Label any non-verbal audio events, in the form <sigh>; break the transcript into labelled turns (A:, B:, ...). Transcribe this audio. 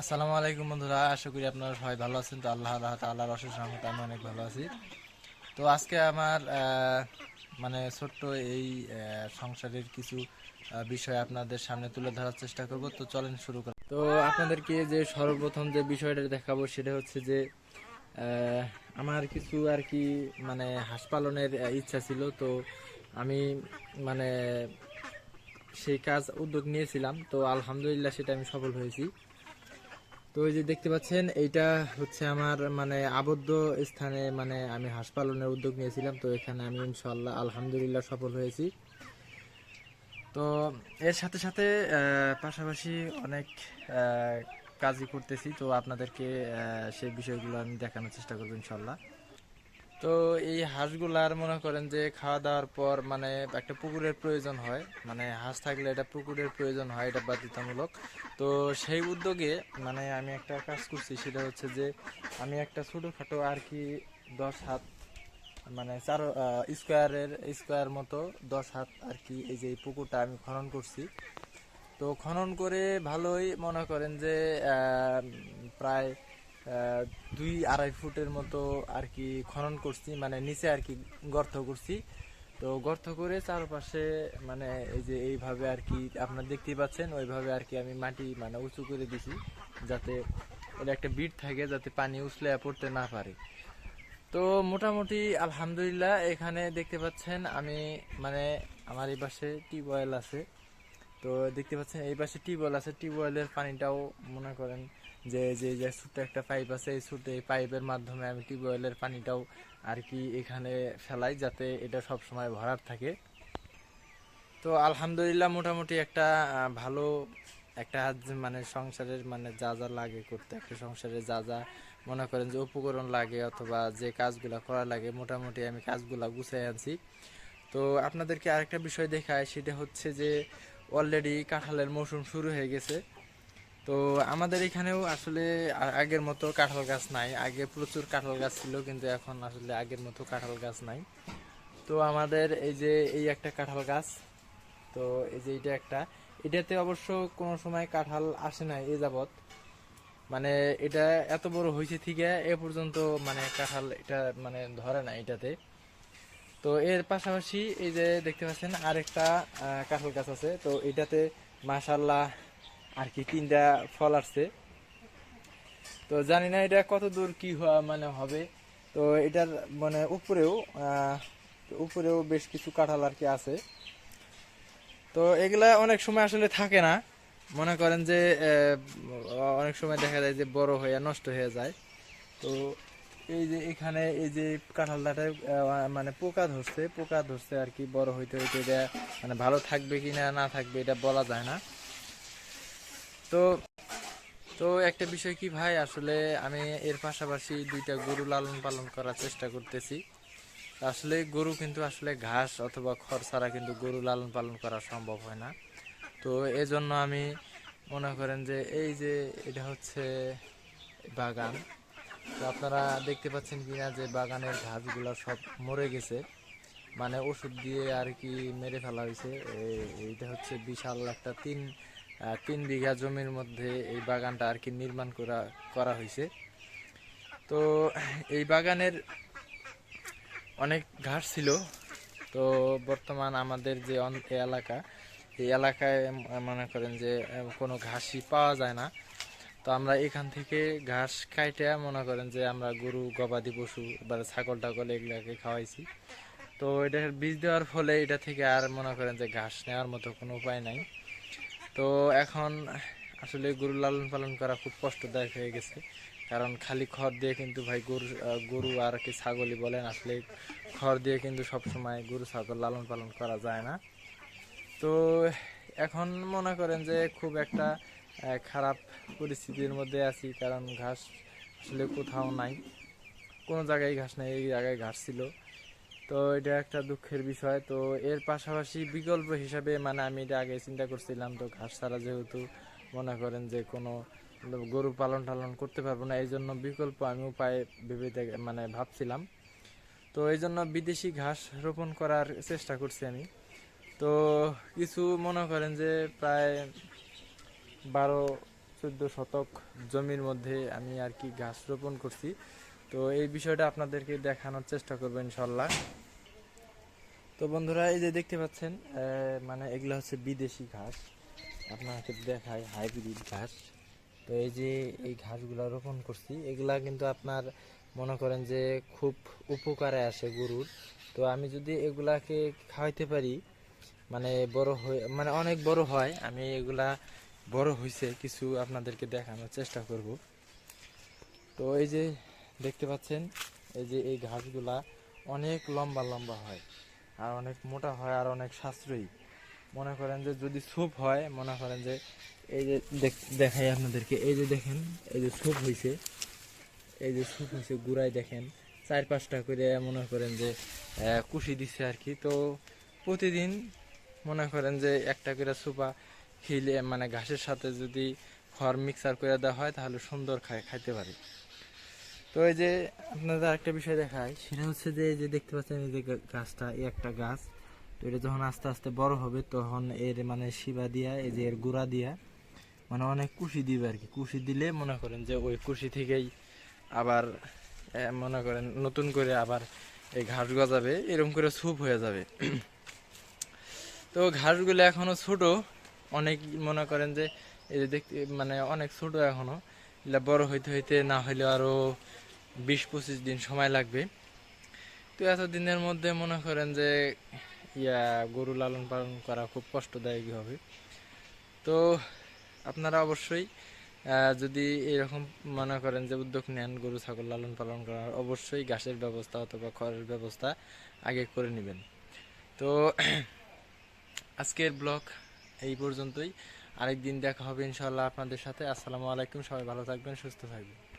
A: আসসালামু আলাইকুম বন্ধুরা, আশা করি আপনারা সবাই ভালো আছেন। তো আল্লাহ আল্লাহ আল্লাহর অশেষ রহমতে আমি অনেক ভালো আছি। তো আজকে আমার মানে ছোট্ট এই সংসারের কিছু বিষয় আপনাদের সামনে তুলে ধরার চেষ্টা করব। তো চলেন শুরু করি তো আপনাদেরকে যে সর্বপ্রথম যে বিষয়টা দেখাবো সেটা হচ্ছে যে আমার কিছু আর কি মানে হাঁস পালনের ইচ্ছা ছিল। তো আমি মানে সেই কাজ, উদ্যোগ নিয়েছিলাম। তো আলহামদুলিল্লাহ সেটা আমি সফল হয়েছি। তো এই যে দেখতে পাচ্ছেন, এইটা হচ্ছে আমার মানে আবদ্ধ স্থানে মানে আমি হাসপালনের উদ্যোগ নিয়েছিলাম। তো এখানে আমি ইনশাল্লাহ আলহামদুলিল্লাহ সফল হয়েছি। তো এর সাথে সাথে পাশাপাশি অনেক কাজই করতেছি। তো আপনাদেরকে সেই বিষয়গুলো আমি দেখানোর চেষ্টা করব ইনশাল্লাহ তো এই হাঁসগুলার মনে করেন যে খাওয়া দাওয়ার পর মানে একটা পুকুরের প্রয়োজন হয় মানে হাঁস থাকলে এটা পুকুরের প্রয়োজন হয়, এটা বাধ্যতামূলক। তো সেই উদ্যোগে মানে আমি একটা কাজ করছি, সেটা হচ্ছে যে আমি একটা ছোটোখাটো আর কি দশ হাত মানে চার স্কোয়ারের, স্কোয়ার মতো দশ হাত আর কি এই যে পুকুরটা আমি খনন করছি। তো খনন করে ভালোই মনে করেন যে প্রায় দুই আড়াই ফুটের মতো আর কি খনন করছি মানে নিচে আর কি গর্ত করছি। তো গর্ত করে চারপাশে মানে এই যে এইভাবে আর কি আপনারা দেখতেই পাচ্ছেন, ওইভাবে আর কি আমি মাটি মানে উঁচু করে দিছি, যাতে এটা একটা বিট থাকে, যাতে পানি উছলে পড়তে না পারে। তো মোটামুটি আলহামদুলিল্লাহ, এখানে দেখতে পাচ্ছেন আমি মানে আমার এই পাশে টিউবওয়েল আছে। তো দেখতে পাচ্ছেন, এই পাশে টিউবওয়েল আছে। টিউবওয়েলের পানিটাও মনে করেন যে যে যে ছোট্ট একটা পাইপ আছে, এই ছোট্ট এই পাইপের মাধ্যমে আমি টিউবওয়েলের পানিটাও আর কি এখানে ফেলাই যাতে এটা সব সময় ভরার থাকে। তো আলহামদুলিল্লাহ মোটামুটি একটা ভালো একটা মানে সংসারের মানে যা যা লাগে করতে, একটা সংসারে যা যা মনে করেন যে উপকরণ লাগে অথবা যে কাজগুলা করা লাগে, মোটামুটি আমি কাজগুলা গুছিয়ে আনছি। তো আপনাদেরকে আরেকটা বিষয় দেখায়, সেটা হচ্ছে যে অলরেডি কাঁঠালের মৌসুম শুরু হয়ে গেছে। তো আমাদের এখানেও আসলে আগের মতো কাঁঠাল গাছ নাই। আগে প্রচুর কাঁঠাল গাছ ছিল, কিন্তু এখন আসলে আগের মতো কাঁঠাল গাছ নাই। তো আমাদের এই যে এই একটা কাঁঠাল গাছ, তো এই যে এটা একটা। এটাতে অবশ্য কোনো সময় কাঁঠাল আসে না এ যাবৎ। মানে এটা এত বড় হয়েছে থেকে এ পর্যন্ত মানে কাঁঠাল এটা মানে ধরে না এটাতে। তো এর পাশাপাশি এই যে দেখতে পাচ্ছেন আরেকটা কাঁঠাল গাছ আছে। তো এটাতে মাশাল্লাহ আর কি তিনটা ফল আসছে। তো জানি না এটা কত দূর কি হওয়া মানে হবে। তো এটার মানে উপরেও উপরেও বেশ কিছু কাঁঠাল আর কি আছে। তো এগুলা অনেক সময় আসলে থাকে না। মনে করেন যে অনেক সময় দেখা যায় যে বড় হয়ে, নষ্ট হয়ে যায়। তো এই যে এখানে এই যে কাঁঠালটাতে মানে পোকা ধরছে পোকা ধরছে আর কি, বড় হইতে হইতে এটা মানে ভালো থাকবে কিনা না থাকবে এটা বলা যায় না। তো তো একটা বিষয় কি ভাই, আসলে আমি এর পাশাপাশি দুইটা গরু লালন পালন করার চেষ্টা করতেছি। আসলে গরু কিন্তু আসলে ঘাস অথবা খড় ছাড়া কিন্তু গরু লালন পালন করা সম্ভব হয় না। তো এজন্য আমি মনে করেন যে এই যে এটা হচ্ছে বাগান। তো আপনারা দেখতে পাচ্ছেন কিনা যে বাগানের ঘাসগুলো সব মরে গেছে। মানে ওষুধ দিয়ে আর কি মেরে ফেলা হয়েছে। এইটা হচ্ছে বিশাল একটা তিন তিন বিঘা জমির মধ্যে এই বাগানটা আর কি নির্মাণ করা করা হয়েছে। তো এই বাগানের অনেক ঘাস ছিল। তো বর্তমান আমাদের যে এলাকা, এই এলাকায় মনে করেন যে কোনো ঘাসই পাওয়া যায় না। তো আমরা এখান থেকে ঘাস কাইটে মনে করেন যে আমরা গরু, গবাদি পশু বা ছাগল টাগল এগুলাকে খাওয়াইছি। তো এটার বীজ দেওয়ার ফলে এটা থেকে আর মনে করেন যে ঘাস নেওয়ার মতো কোনো উপায় নাই। তো এখন আসলে গরু লালন পালন করা খুব কষ্টদায়ক হয়ে গেছে। কারণ খালি খড় দিয়ে কিন্তু ভাই গরু গরু আর কি ছাগলই বলেন, আসলে খড় দিয়ে কিন্তু সব সময় গরু, ছাগল লালন পালন করা যায় না। তো এখন মনে করেন যে খুব একটা খারাপ পরিস্থিতির মধ্যে আছি, কারণ ঘাস আসলে কোথাও নাই। কোনো জায়গায় ঘাস নাই, এই জায়গায় ঘাস ছিল। তো এটা একটা দুঃখের বিষয়। তো এর পাশাপাশি বিকল্প হিসাবে মানে আমি এটা আগে চিন্তা করছিলাম, তো ঘাস ছাড়া যেহেতু মনে করেন যে কোনো গরু পালন টালন করতে পারব না এই জন্য বিকল্প আমি উপায় ভেবে মানে ভাবছিলাম। তো এই জন্য বিদেশি ঘাস রোপণ করার চেষ্টা করছি আমি। তো কিছু মনে করেন যে প্রায় বারো, চোদ্দ শতক জমির মধ্যে আমি আর কি ঘাস রোপণ করছি। তো এই বিষয়টা আপনাদেরকে দেখানোর চেষ্টা করব ইনশাল্লাহ। তো বন্ধুরা, এই যে দেখতে পাচ্ছেন মানে এগুলো হচ্ছে বিদেশি ঘাস। আপনাকে দেখায় হাইব্রিড ঘাস। তো এই যে এই ঘাসগুলো রোপণ করছি, এগুলা কিন্তু আপনার মনে করেন যে খুব উপকারে আসে গরুর। তো আমি যদি এগুলাকে খাওয়াইতে পারি মানে বড় হয়ে মানে অনেক বড় হয়, আমি এগুলা বড় হয়েছে কিছু আপনাদেরকে দেখানোর চেষ্টা করব। তো এই যে দেখতে পাচ্ছেন, এই যে এই ঘাসগুলা অনেক লম্বা লম্বা হয়, আর অনেক মোটা হয়, আর অনেক সাশ্রয়ী। মনে করেন যে যদি স্যুপ হয়, মনে করেন যে এই যে দেখ- দেখাই আপনাদেরকে, এই যে দেখেন, এই যে স্যুপ হয়েছে এই যে স্যুপ হয়েছে গুড়াই দেখেন, চার পাঁচটা করে মনে করেন যে কুশি দিচ্ছে আর কি। তো প্রতিদিন মনে করেন যে একটা করে সুপা খিলে মানে ঘাসের সাথে যদি খড় মিক্সার করে দেওয়া হয়, তাহলে সুন্দর খায়, খাইতে পারে। তো এই যে আপনাদের আরেকটা বিষয় দেখায়, সেটা হচ্ছে যে যে দেখতে পাচ্ছেন এই যে গাছটা, এই একটা গাছ, তো এটা যখন আস্তে আস্তে বড় হবে, তখন এর মানে শিবা দিয়া, এই যে এর গুঁড়া দিয়া মানে অনেক কুশি দিবে আর কি। কুশি দিলে মনে করেন যে, ওই কুশি থেকেই আবার মনে করেন নতুন করে আবার এই ঘাস গজাবে, এরকম করে স্যুপ হয়ে যাবে। তো ঘাসগুলো এখনও ছোট অনেক মনে করেন যে দেখতে মানে অনেক ছোট এখনও। এগুলা বড় হইতে হইতে না হইলে আরও বিশ পঁচিশ দিন সময় লাগবে। তো এত দিনের মধ্যে মনে করেন যে, ইয়া, গরু লালন পালন করা খুব কষ্টদায়ক হবে। তো আপনারা অবশ্যই যদি এরকম মনে করেন যে উদ্যোগ নেন গরু, ছাগল লালন পালন করার, অবশ্যই ঘাসের ব্যবস্থা অথবা খড়ের ব্যবস্থা আগে করে নেবেন। তো <clears throat> আজকের ব্লগ এই পর্যন্তই। আরেকদিন দেখা হবে ইনশাল্লাহ আপনাদের সাথে। আসসালামু আলাইকুম। সবাই ভালো থাকবেন, সুস্থ থাকবেন।